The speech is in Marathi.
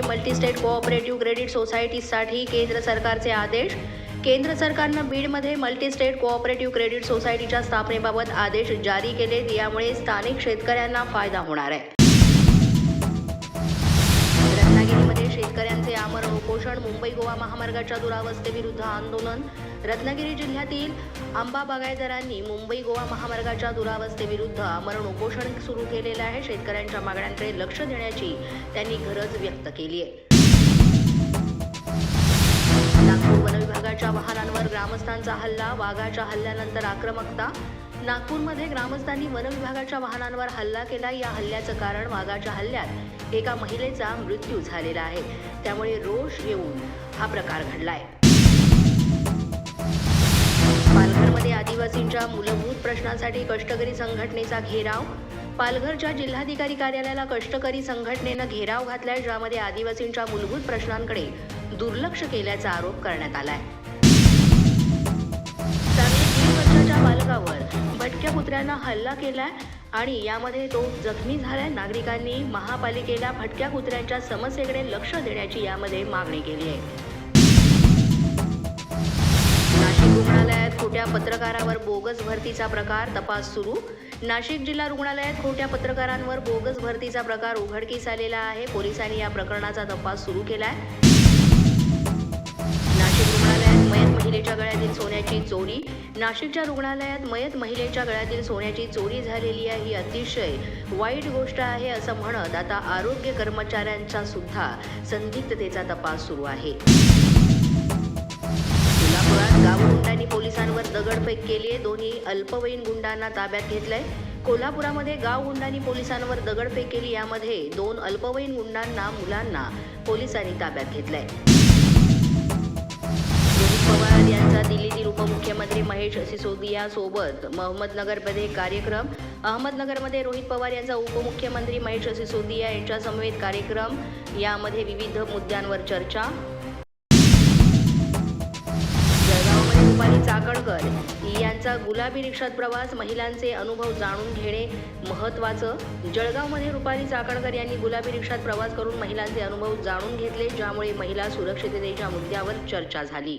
कोऑपरेटिव्ह क्रेडिट सोसायटीसाठी केंद्र सरकारचे आदेश. केंद्र सरकारनं बीडमध्ये मल्टीस्टेट कोऑपरेटिव्ह क्रेडिट सोसायटीच्या स्थापनेबाबत आदेश जारी केलेत. यामुळे स्थानिक शेतकऱ्यांना फायदा होणार आहे. शेतकऱ्यांचे उपोषण मुंबई गोवा महामार्गाच्या दुरावस्थेविरुद्ध आंदोलन रत्नागिरी जिल्ह्यातील आंबा बागायतदारांनी मुंबई गोवा महामार्गाच्या दुरावस्थेविरुद्ध आमरण उपोषण सुरू केलेलं आहे. शेतकऱ्यांच्या मागण्यांकडे लक्ष देण्याची त्यांनी गरज व्यक्त केली आहे. नागपूर वनविभागाच्या वाहनांवर ग्रामस्थांचा हल्ला वाघाच्या हल्ल्यानंतर आक्रमकता नागपूरमध्ये ग्रामस्थांनी वनविभागाच्या वाहनांवर हल्ला केला. या हल्ल्याचं कारण वाघाच्या हल्ल्यात एका महिलेचा मृत्यू झालेला आहे. त्यामुळे रोष येऊन हा प्रकार घडलाय. पालघरमध्ये आदिवासींच्या मूलभूत प्रश्नांसाठी कष्टकरी संघटनेचा घेराव. पालघरच्या जिल्हाधिकारी कार्यालयाला कष्टकरी संघटनेनं घेराव घातलाय ज्यामध्ये आदिवासींच्या मूलभूत प्रश्नांकडे दुर्लक्ष केल्याचा आरोप करण्यात आलाय. त्याच्या कुत्र्यांना हल्ला केलाय आणि यामध्ये तो जखमी झालाय. नागरिकांनी महापालिकेला भटक्या कुत्र्यांच्या समस्येकडे लक्ष देण्याची यामध्ये मागणी केली आहे. नाशिक रुग्णालयात खोट्या पत्रकारावर बोगस भरतीचा प्रकार तपास सुरू. नाशिक जिल्हा रुग्णालयात खोट्या पत्रकारांवर बोगस भरतीचा प्रकार उघडकीस आलेला आहे. पोलिसांनी या प्रकरणाचा तपास सुरू केलाय. नाशिक रुग्णालयात मयत महिलेच्या चोरी. नाशिकच्या रुग्णालयात मयत महिलेच्या गळ्यातील सोन्याची चोरी झालेली आहे ही अतिशय वाईट गोष्ट आहे असं म्हणत आता आरोग्य कर्मचाऱ्यांचा सुद्धा संदिग्धतेचा तपास सुरू आहे. कोल्हापुरात गावगुंडांनी पोलिसांवर दगडफेक केली आहे दोन्ही अल्पवयीन गुंडांना ताब्यात घेतलंय. कोल्हापुरामध्ये गावगुंडांनी पोलिसांवर दगडफेक केली यामध्ये दोन अल्पवयीन गुंडांना मुलांना पोलिसांनी ताब्यात घेतलंय. उपमुख्यमंत्री महेश सिसोदिया सोबत अहमदनगरमध्ये कार्यक्रम. अहमदनगरमध्ये रोहित पवार यांचा उपमुख्यमंत्री महेश सिसोदिया यांच्या समवेत कार्यक्रम. यामध्ये विविध मुद्द्यांवर चर्चा. जळगावमध्ये रुपाली चाकणकर यांचा गुलाबी रिक्षात प्रवास. महिलांचे अनुभव जाणून घेणे महत्त्वाचं. जळगावमध्ये रुपाली चाकणकर यांनी गुलाबी रिक्षात प्रवास करून महिलांचे अनुभव जाणून घेतले ज्यामुळे महिला सुरक्षिततेच्या मुद्द्यावर चर्चा झाली.